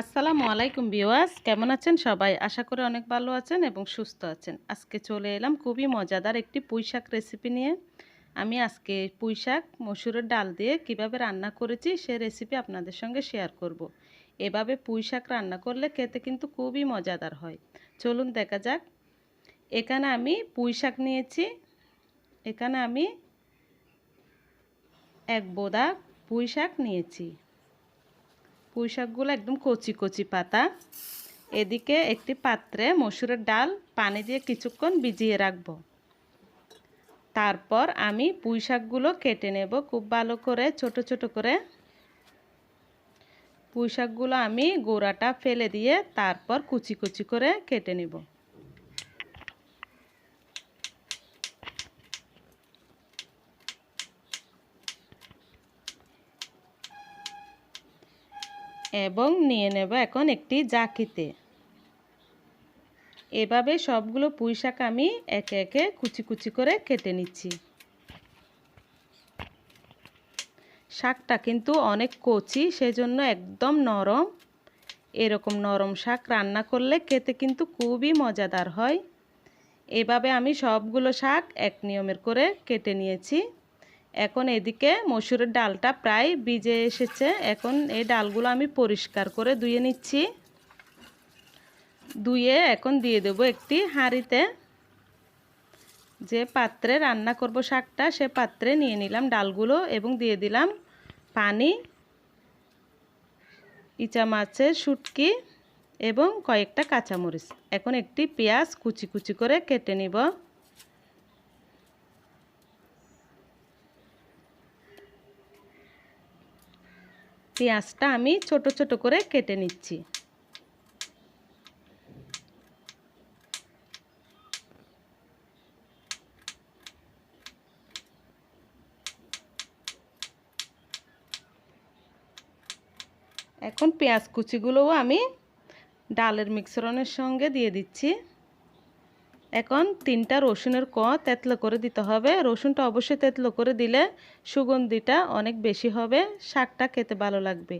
আসসালামু আলাইকুম বিওয়াস কেমন আছেন সবাই? আশা করি অনেক ভালো আছেন এবং সুস্থ আছেন। আজকে চলে এলাম খুবই মজাদার একটি পুঁই শাক রেসিপি নিয়ে। আমি আজকে পুঁই শাক মসুরের ডাল দিয়ে কীভাবে রান্না করেছি সে রেসিপি আপনাদের সঙ্গে শেয়ার করব। এভাবে পুঁই শাক রান্না করলে খেতে কিন্তু খুবই মজাদার হয়। চলুন দেখা যাক। এখানে আমি পুঁই শাক নিয়েছি। এখানে আমি এক বোদা পুঁই শাক নিয়েছি। পুঁই শাকগুলো একদম কচি কচি পাতা। এদিকে একটি পাত্রে মসুরের ডাল, পানি দিয়ে কিছুক্ষণ ভিজিয়ে রাখব। তারপর আমি পুঁই শাকগুলো কেটে নেব খুব ভালো করে, ছোট ছোট করে। পুঁই শাকগুলো আমি গোড়াটা ফেলে দিয়ে তারপর কুচি কুচি করে কেটে নেব। এবং নিয়ে নেব এখন একটি জাকিতে। এভাবে সবগুলো পুঁই শাক আমি একে একে কুচি কুচি করে কেটে নিচ্ছি। শাকটা কিন্তু অনেক কচি, সেজন্য একদম নরম। এরকম নরম শাক রান্না করলে খেতে কিন্তু খুবই মজাদার হয়। এভাবে আমি সবগুলো শাক এক নিয়মের করে কেটে নিয়েছি। এখন এদিকে মসুরের ডালটা প্রায় ভিজে এসেছে। এখন এই ডালগুলো আমি পরিষ্কার করে ধুয়ে নিচ্ছি। ধুয়ে এখন দিয়ে দেব একটি হাঁড়িতে। যে পাত্রে রান্না করব শাকটা, সে পাত্রে নিয়ে নিলাম ডালগুলো এবং দিয়ে দিলাম পানি, ইচা মাছের শুটকি এবং কয়েকটা কাঁচামরিচ। এখন একটি পেঁয়াজ কুচি কুচি করে কেটে নিব। পেঁয়াজটা আমি ছোট ছোট করে কেটে নিচ্ছি। এখন পেঁয়াজ কুচিগুলোও আমি ডালের মিক্সরনের সঙ্গে দিয়ে দিচ্ছি। এখন তিনটা রসুনের ক তেতলো করে দিতে হবে। রসুনটা অবশ্যই তেতলো করে দিলে সুগন্ধিটা অনেক বেশি হবে, শাকটা খেতে ভালো লাগবে।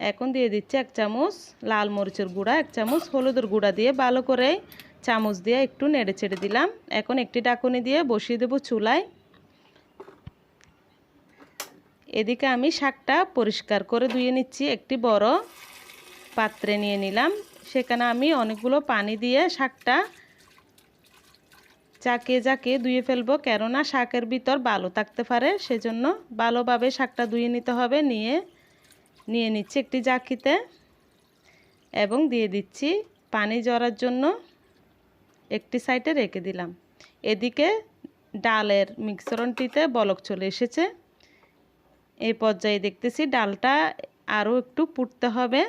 এখন দিয়ে দিচ্ছি এক চামচ লাল মরিচের গুঁড়া, এক চামচ হলুদের গুঁড়া দিয়ে ভালো করে চামচ দিয়ে একটু নেড়ে ছেড়ে দিলাম। এখন একটি ডাকুনি দিয়ে বসিয়ে দেবো চুলায়। এদিকে আমি শাকটা পরিষ্কার করে ধুয়ে নিচ্ছি, একটি বড় পাত্রে নিয়ে নিলাম। সেখানে আমি অনেকগুলো পানি দিয়ে শাকটা চাকিয়ে চাকিয়ে ধুয়ে ফেলব। কেননা শাকের ভিতর ভালো থাকতে পারে, সেজন্য ভালোভাবে শাকটা ধুয়ে নিতে হবে। নিয়ে নিয়ে নিচ্ছি একটি জাকিতে এবং দিয়ে দিচ্ছি পানি জড়ার জন্য একটি সাইডে রেখে দিলাম। এদিকে ডালের মিক্সরনটিতে বলক চলে এসেছে। এই পর্যায়ে দেখতেছি ডালটা আরও একটু পুড়তে হবে।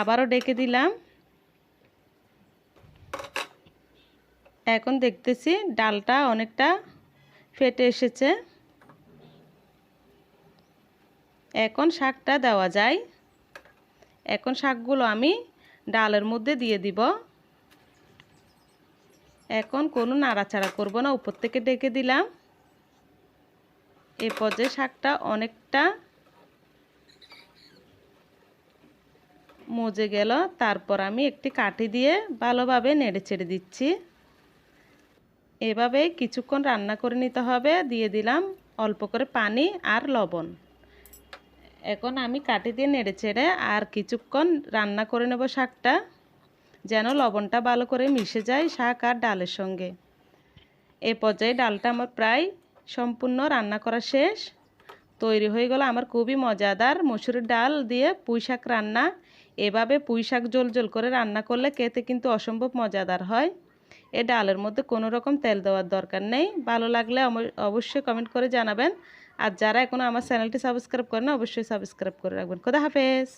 আবারও ডেকে দিলাম। এখন দেখতেছি ডালটা অনেকটা ফেটে এসেছে। এখন শাকটা দেওয়া যায়। এখন শাকগুলো আমি ডালের মধ্যে দিয়ে দিব। এখন কোনো নাড়াচাড়া করব না, উপর থেকে ডেকে দিলাম। এ পর্যায়ে শাকটা অনেকটা মজে গেল। তারপর আমি একটি কাঠি দিয়ে ভালোভাবে নেড়ে ছেড়ে দিচ্ছি। এভাবে কিছুক্ষণ রান্না করে নিতে হবে। দিয়ে দিলাম অল্প করে পানি আর লবণ। এখন আমি কাঠি দিয়ে নেড়ে ছেড়ে আর কিছুক্ষণ রান্না করে নেব শাকটা, যেন লবণটা ভালো করে মিশে যায় শাক আর ডালের সঙ্গে। এ পর্যায়ে ডালটা আমার প্রায় সম্পূর্ণ রান্না করা শেষ। তৈরি হয়ে গেল। আমার খুবই মজাদার। মসুর ডাল দিয়ে পুঁই শাক রান্না। এভাবে পুঁই শাক জোল জল করে রান্না করলে খেতে কিন্তু অসম্ভব মজাদার হয়। এ ডালের মধ্যে কোনো রকম তেল দেওয়ার দরকার নেই। ভালো লাগলে অবশ্যই কমেন্ট করে জানাবেন। আর যারা এখনও আমার চ্যানেলটি সাবস্ক্রাইব করেন, অবশ্যই সাবস্ক্রাইব করে রাখবেন। খোদা হাফেজ!